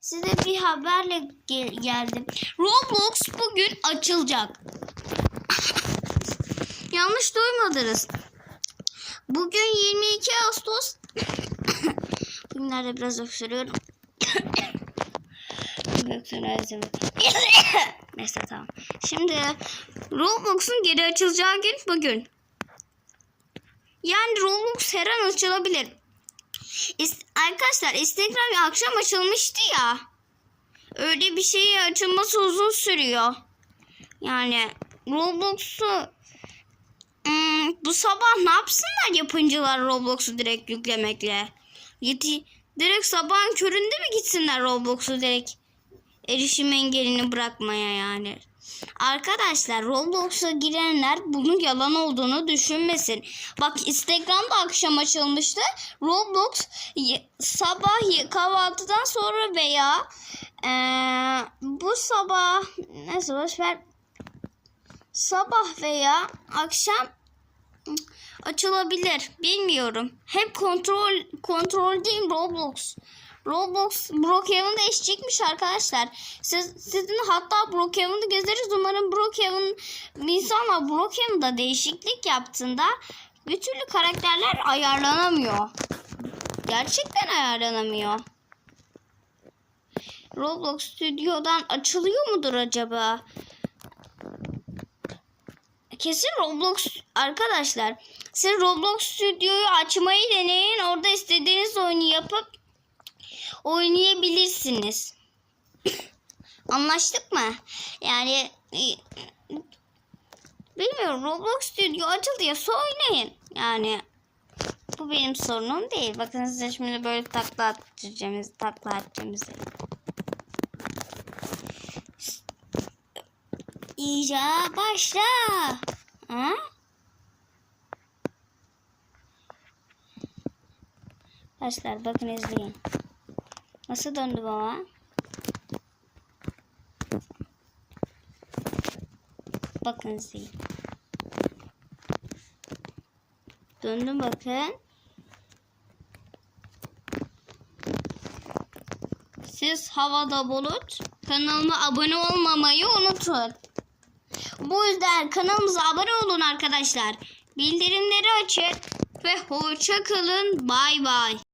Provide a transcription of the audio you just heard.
size bir haberle gel- geldim. Roblox bugün açılacak. Yanlış duymadınız. Bugün 22 Ağustos. Bugünlerde biraz öksürüyorum. Öksürüyorum. Neyse tamam. Şimdi Roblox'un geri açılacağı gün bugün. Yani Roblox her an açılabilir. Arkadaşlar Instagram akşam açılmıştı ya. Öyle bir şeyin açılması uzun sürüyor. Yani Roblox'u hmm, bu sabah ne yapsınlar yapımcılar Roblox'u direkt yüklemekle? Yeti, direkt sabahın köründe mi gitsinler Roblox'u direkt erişim engelini bırakmaya yani? Arkadaşlar Roblox'a girenler bunun yalan olduğunu düşünmesin. Bak Instagram'da akşam açılmıştı. Roblox sabah kahvaltıdan sonra veya eee, bu sabah neyse boşver sabah veya akşam açılabilir. Bilmiyorum. Hep kontrol kontrol değil Roblox. Roblox Brookhaven değişecekmiş arkadaşlar. Siz, sizin hatta Brookhaven'ı gezeriz. Umarım Brookhaven insanlar Brookhaven'da değişiklik yaptığında bir türlü karakterler ayarlanamıyor. Gerçekten ayarlanamıyor. Roblox Studio'dan açılıyor mudur acaba? Kesin Roblox arkadaşlar. Siz Roblox Studio'yu açmayı deneyin. Orada istediğiniz oyunu yapıp oynayabilirsiniz. Anlaştık mı? Yani e, bilmiyorum Roblox Studio açıldıysa oynayın. Yani bu benim sorunum değil. Bakın size şimdi böyle takla attıracağımız, takla atacağımız. İyice başla. Ha? Arkadaşlar bakın izleyin. Nasıl döndü baba? Bakın izleyin. Döndüm bakın. Siz havada bulut. Kanalıma abone olmamayı unutun. Bu yüzden kanalımıza abone olun arkadaşlar. Bildirimleri açın ve hoşça kalın. Bay bay.